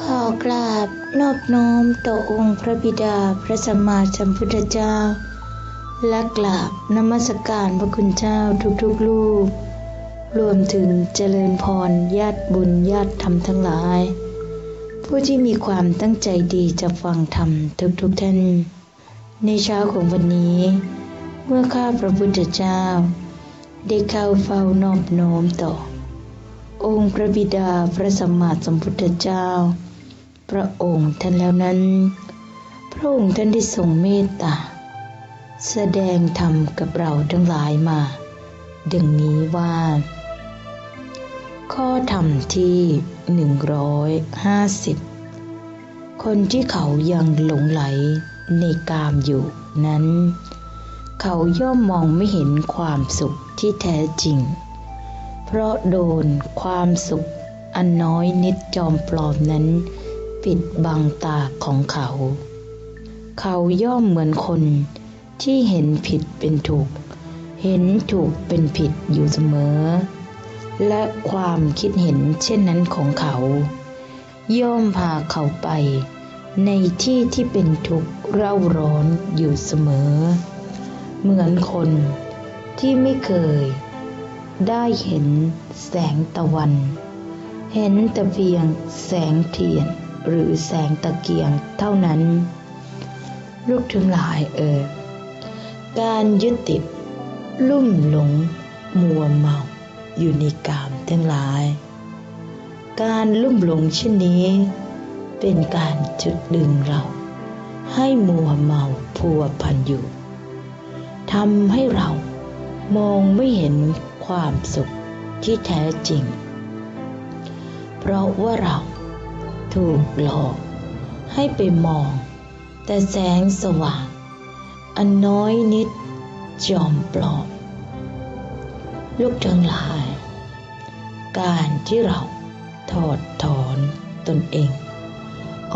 ขอกราบนอบน้อมต่อองค์พระบิดาพระสัมมาสัมพุทธเจ้า และกราบนมัสการพระคุณเจ้าทุกๆลูก รวมถึงเจริญพรญาติบุญญาติธรรมทั้งหลาย ผู้ที่มีความตั้งใจดีจะฟังธรรมทุกๆท่าน ในเช้าของวันนี้ เมื่อข้าพระพุทธเจ้า ได้เข้าเฝ้านอบน้อมต่อองค์พระบิดาพระสัมมาสัมพุทธเจ้า พระองค์ท่านแล้วนั้น พระองค์ท่านได้ทรงเมตตา แสดงธรรมกับเราทั้งหลายมา ดังนี้ว่า ข้อธรรมที่หนึ่งร้อยห้าสิบคนที่เขายังหลงไหลในกามอยู่นั้น เขาย่อมมองไม่เห็นความสุขที่แท้จริง เพราะโดนความสุขอันน้อยนิดจอมปลอมนั้น ปิดบังตาของเขา เขาย่อมเหมือนคนที่เห็นผิดเป็นถูก เห็นถูกเป็นผิดอยู่เสมอ และความคิดเห็นเช่นนั้นของเขา ย่อมพาเขาไป ในที่ที่เป็นทุกข์เร่าร้อนอยู่เสมอ เหมือนคนที่ไม่เคย ได้เห็นแสงตะวัน เห็นแต่เพียงแสงเทียน หรือแสงตะเกียงเท่านั้น ลูกทั้งหลายเอ่ยการยึดติด ลุ่มหลง มัวเมาอยู่ในกามทั้งหลาย การลุ่มหลงเช่นนี้ เป็นการจุดดึงเรา ให้มัวเมาพัวพันอยู่ทำให้เรามองไม่เห็นความสุขที่แท้จริง เพราะว่าเรา ถูกหลอก ให้ไปมอง แต่แสงสว่าง อันน้อยนิดจอมปลอม ลูกทั้งหลาย การที่เราถอดถอนตนเอง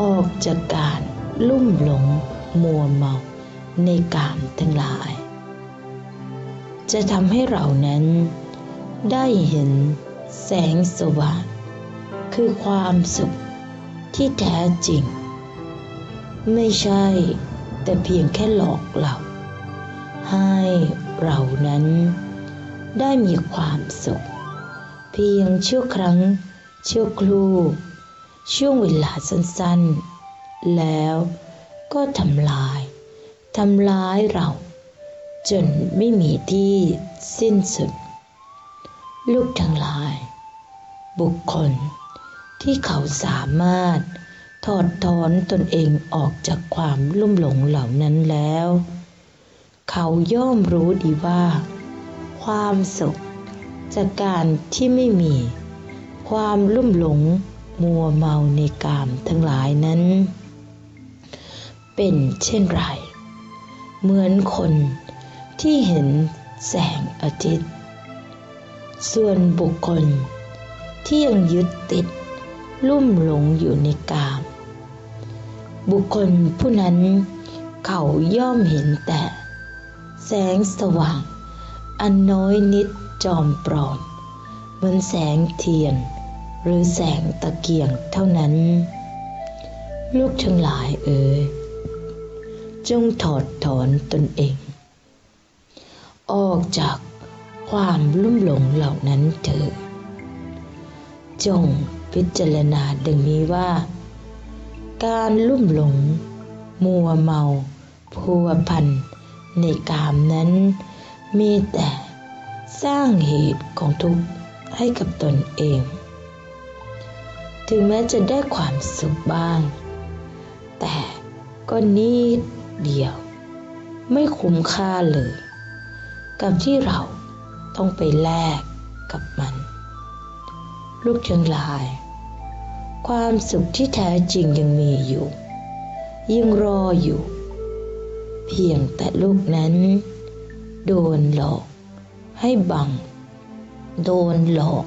ออกจากการลุ่มหลงมัวเมาในการทั้งหลาย จะทำให้เรานั้นได้เห็นแสงสว่างคือความสุข ที่แท้จริง ไม่ใช่ แต่เพียงแค่หลอกเรา ให้เรานั้น ได้มีความสุข เพียงชั่วครั้งชั่วครู่ช่วงเวลาสั้นๆ แล้วก็ทำลายทำร้ายเรา จนไม่มีที่สิ้นสุด ลูกทั้งหลาย บุคคล ที่เขาสามารถถอดถอนตนเองออกจากความลุ่มหลงเหล่านั้นแล้ว เขาย่อมรู้ดีว่า ความสุขจากการที่ไม่มี ความลุ่มหลงมัวเมาในกามทั้งหลายนั้น เป็นเช่นไร เหมือนคนที่เห็นแสงอาทิตย์ ส่วนบุคคลที่ยังยึดติด ลุ่มหลงอยู่ในกาม บุคคลผู้นั้นเขาย่อมเห็นแต่ แสงสว่าง อันน้อยนิดจอมปลอม เหมือนแสงเทียน หรือแสงตะเกียงเท่านั้น ลูกทั้งหลายเอ๋ยจงถอดถอนตนเอง ออกจากความลุ่มหลงเหล่านั้นเถิดจง พิจารณาดังนี้ว่า การลุ่มหลง มัวเมา พัวพัน ในกามนั้น มีแต่สร้างเหตุของทุกข์ให้กับตนเอง ถึงแม้จะได้ความสุขบ้าง แต่ก็นิดเดียว ไม่คุ้มค่าเลย กับที่เราต้องไปแลกกับมัน ลูกทั้งหลาย ความสุขที่แท้จริงยังมีอยู่ ยังรออยู่ เพียงแต่ลูกนั้น โดนหลอก ให้บัง โดนหลอก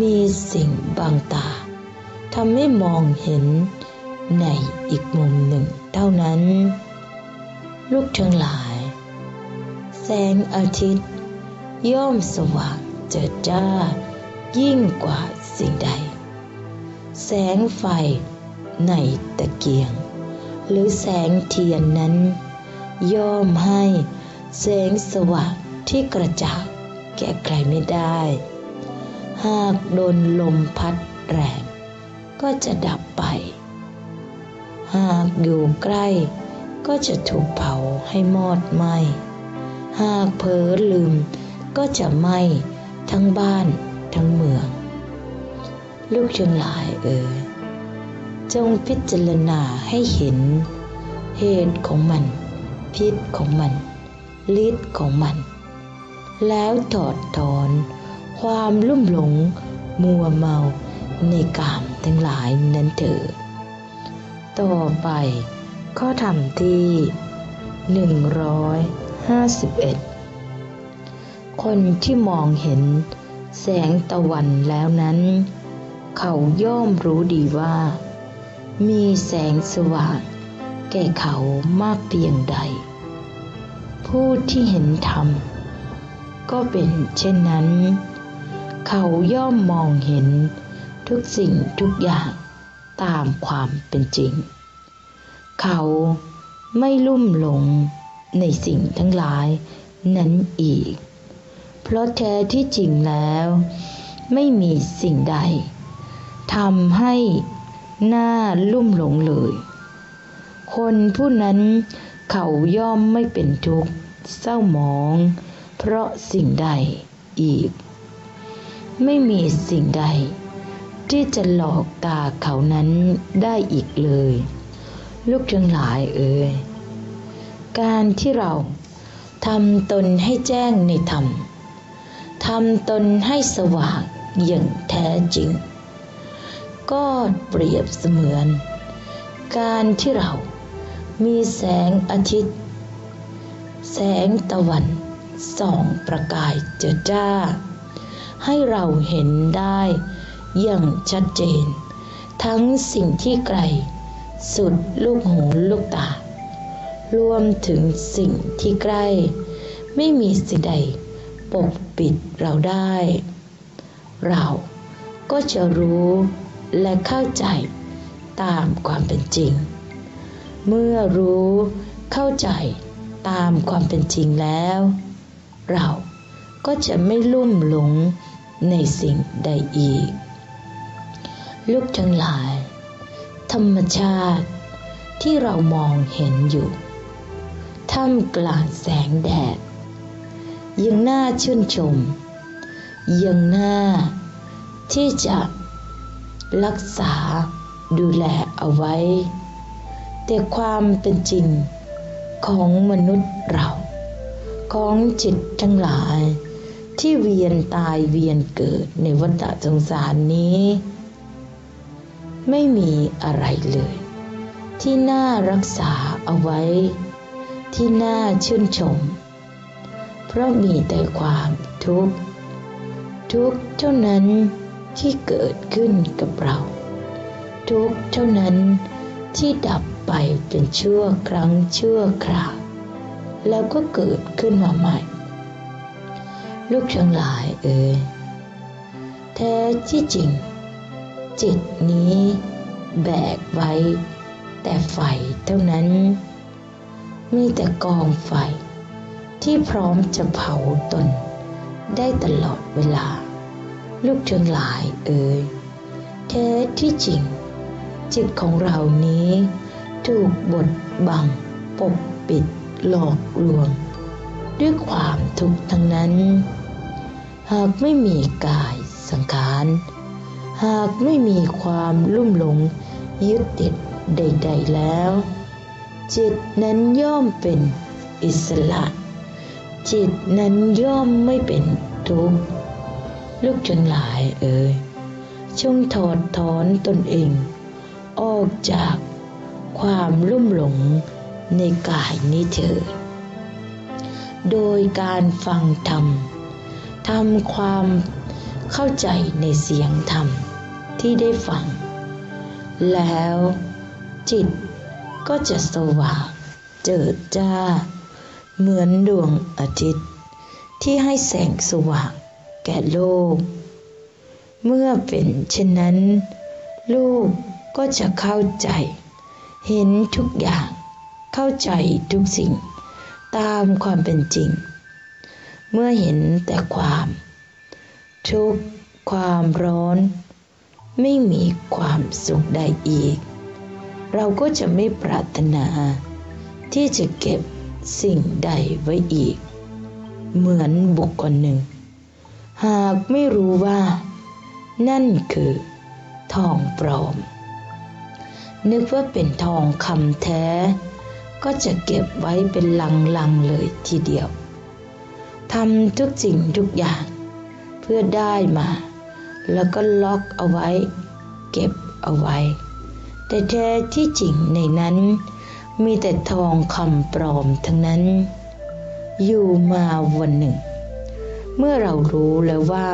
มีสิ่งบังตาทำให้มองเห็นในอีกมุมหนึ่งเท่านั้น ลูกทั้งหลาย แสงอาทิตย์ ย่อมสว่างเจิดจ้า ยิ่งกว่าสิ่งใด แสงไฟในตะเกียง หรือแสงเทียนนั้น ย่อมให้แสงสว่างที่กระจ่างแก่ใครไม่ได้ หากโดนลมพัดแรงก็จะดับไป หากอยู่ใกล้ก็จะถูกเผาให้มอดไหม หากเผลอลืมก็จะไหม้ทั้งบ้าน ทั้งเมือง ลูกจังหลายเอ๋ยจงพิจารณาให้เห็น เหตุของมัน พิษของมันฤทธิ์ของมัน แล้วถอดถอนความลุ่มหลง มัวเมาในกามทั้งหลายนั้นเถิดต่อไปข้อธรรมที่ 151 คนที่มองเห็น แสงตะวันแล้วนั้น เขาย่อมรู้ดีว่า มีแสงสว่างแก่เขามากเพียงใด ผู้ที่เห็นธรรม ก็เป็นเช่นนั้น เขาย่อมมองเห็นทุกสิ่งทุกอย่างตามความเป็นจริง เขาไม่ลุ่มหลงในสิ่งทั้งหลายนั้นอีก เพราะแท้ที่จริงแล้ว ไม่มีสิ่งใดทำให้หน้าลุ่มหลงเลย คนผู้นั้นเขาย่อมไม่เป็นทุกข์เศร้าหมอง เพราะสิ่งใดอีก ไม่มีสิ่งใด ที่จะหลอกตาเขานั้นได้อีกเลย ลูกทั้งหลายเอ่ยการที่เราทำตนให้แจ้งในธรรม ทำตนให้สว่างอย่างแท้จริง ก็เปรียบเสมือน การที่เรามีแสงอาทิตย์ แสงตะวันส่องประกายเจิดจ้า ให้เราเห็นได้อย่างชัดเจน ทั้งสิ่งที่ไกล สุดลูกหูลูกตารวมถึงสิ่งที่ใกล้ ไม่มีสิ่งใด ปกปิดเราได้ เราก็จะรู้และเข้าใจตามความเป็นจริง เมื่อรู้เข้าใจตามความเป็นจริงแล้ว เราก็จะไม่ลุ่มหลงในสิ่งใดอีก ลูกทั้งหลาย ธรรมชาติที่เรามองเห็นอยู่ท่ามกลางแสงแดด ยังน่าชื่นชม ยังน่าที่จะรักษาดูแลเอาไว้ แต่ความเป็นจริงของมนุษย์เรา ของจิตทั้งหลาย ที่เวียนตายเวียนเกิดในวัฏสงสารนี้ ไม่มีอะไรเลย ที่น่ารักษาเอาไว้ ที่น่าชื่นชม เพราะมีแต่ความทุกข์ทุกข์เท่านั้นที่เกิดขึ้นกับเรา ทุกข์เท่านั้นที่ดับไปเป็นชั่วครั้งชั่วคราวแล้วก็เกิดขึ้นมาใหม่ ลูกทั้งหลายเอ่ยแท้ที่จริง จิตนี้แบกไว้ แต่ไฟเท่านั้น มีแต่กองไฟ ที่พร้อมจะเผาตน ได้ตลอดเวลา ลูกทั้งหลายเอ่ยแท้ที่จริง จิตของเรานี้ ถูกบดบัง ปกปิดหลอกลวง ด้วยความทุกข์ทั้งนั้น หากไม่มีกายสังขารหากไม่มีความลุ่มหลงยึดติดใด ๆแล้ว จิตนั้นย่อมเป็นอิสระ จิตนั้นย่อมไม่เป็นทุกข์ลูกจังหลายเอ่ยจงถอดถอนตนเอง ออกจากความลุ่มหลงในกายนี้เถิด โดยการฟังธรรมทำความเข้าใจในเสียงธรรมที่ได้ฟัง แล้วจิตก็จะสว่างเจิดจ้า เหมือนดวงอาทิตย์ ที่ให้แสงสว่างแก่โลก เมื่อเป็นเช่นนั้น ลูกก็จะเข้าใจ เห็นทุกอย่างเข้าใจทุกสิ่งตามความเป็นจริง เมื่อเห็นแต่ความ ทุกข์ความร้อน ไม่มีความสุขใดอีก เราก็จะไม่ปรารถนา ที่จะเก็บ สิ่งใดไว้อีก เหมือนบุคคลหนึ่ง หากไม่รู้ว่า นั่นคือ ทองปลอม นึกว่าเป็นทองคำแท้ ก็จะเก็บไว้เป็นลังๆเลยทีเดียวทำทุกสิ่งทุกอย่าง เพื่อได้มา แล้วก็ล็อกเอาไว้ เก็บเอาไว้ แต่แท้ที่จริงในนั้น มีแต่ทองคำปลอมทั้งนั้น อยู่มาวันหนึ่ง เมื่อเรารู้แล้วว่า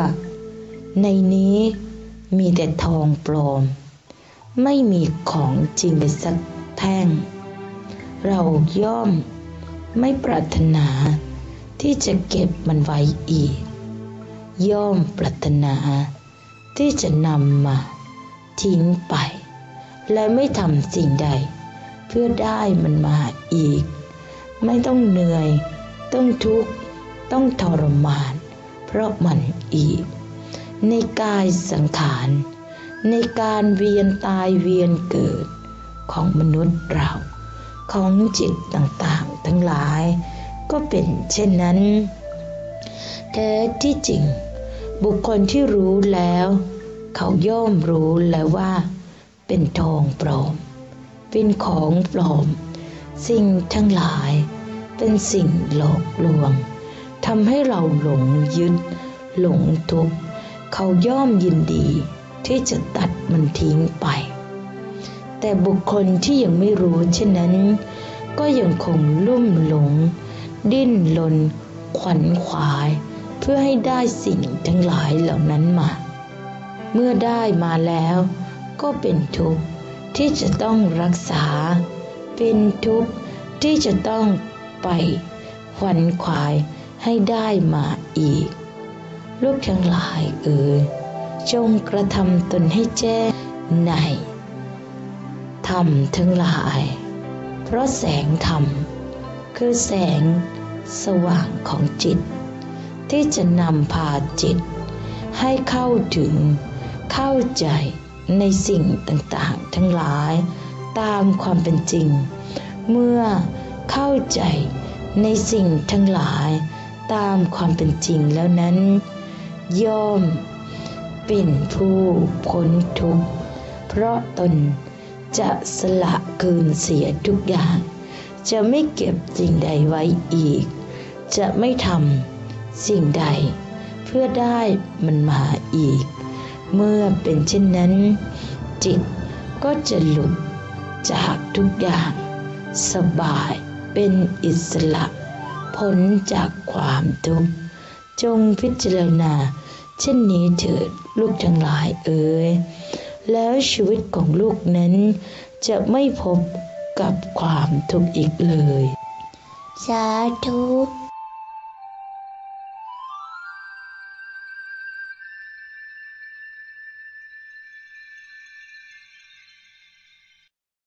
ในนี้มีแต่ทองปลอม ไม่มีของจริงเลยสักแท่ง เราย่อมไม่ปรารถนาที่จะเก็บมันไว้อีก ย่อมปรารถนาที่จะนำมาทิ้งไป และไม่ทำสิ่งใด เพื่อได้มันมาอีก ไม่ต้องเหนื่อย ต้องทุกข์ ต้องทรมาน เพราะมันอีก ในกายสังขาร ในการเวียนตายเวียนเกิดของมนุษย์เรา ของจิตต่างๆ ทั้งหลาย ก็เป็นเช่นนั้นแท้ที่จริง บุคคลที่รู้แล้ว เขาย่อมรู้แล้วว่า เป็นทองปลอม เป็นของปลอม สิ่งทั้งหลายเป็นสิ่งหลอกลวงทำให้เราหลงยึดหลงทุกข์เขาย่อมยินดีที่จะตัดมันทิ้งไป แต่บุคคลที่ยังไม่รู้เช่นนั้น ก็ยังคงลุ่มหลง ดิ้นรนขวัญขวาย เพื่อให้ได้สิ่งทั้งหลายเหล่านั้นมา เมื่อได้มาแล้วก็เป็นทุกข์ ที่จะต้องรักษา เป็นทุกข์ที่จะต้องไปขวัญขวายให้ได้มาอีก ลูกทั้งหลายเอ่ยจงกระทำตนให้แจ้งในธรรมทั้งหลาย เพราะแสงธรรม คือแสงสว่างของจิต ที่จะนำพาจิต ให้เข้าถึงเข้าใจ ในสิ่งต่างๆ ทั้งหลายตามความเป็นจริง เมื่อเข้าใจในสิ่งทั้งหลายตามความเป็นจริงแล้วนั้น ย่อมเป็นผู้พ้นทุกข์เพราะตนจะสละคืนเสียทุกอย่าง จะไม่เก็บสิ่งใดไว้อีก จะไม่ทำสิ่งใดเพื่อได้มันมาอีก เมื่อเป็นเช่นนั้น จิตก็จะหลุดจากทุกอย่าง สบายเป็นอิสระพ้นจากความทุกข์จงพิจารณา เช่นนี้เถิดลูกทั้งหลายเอ๋ยแล้วชีวิตของลูกนั้น จะไม่พบกับความทุกข์อีกเลย สาธุ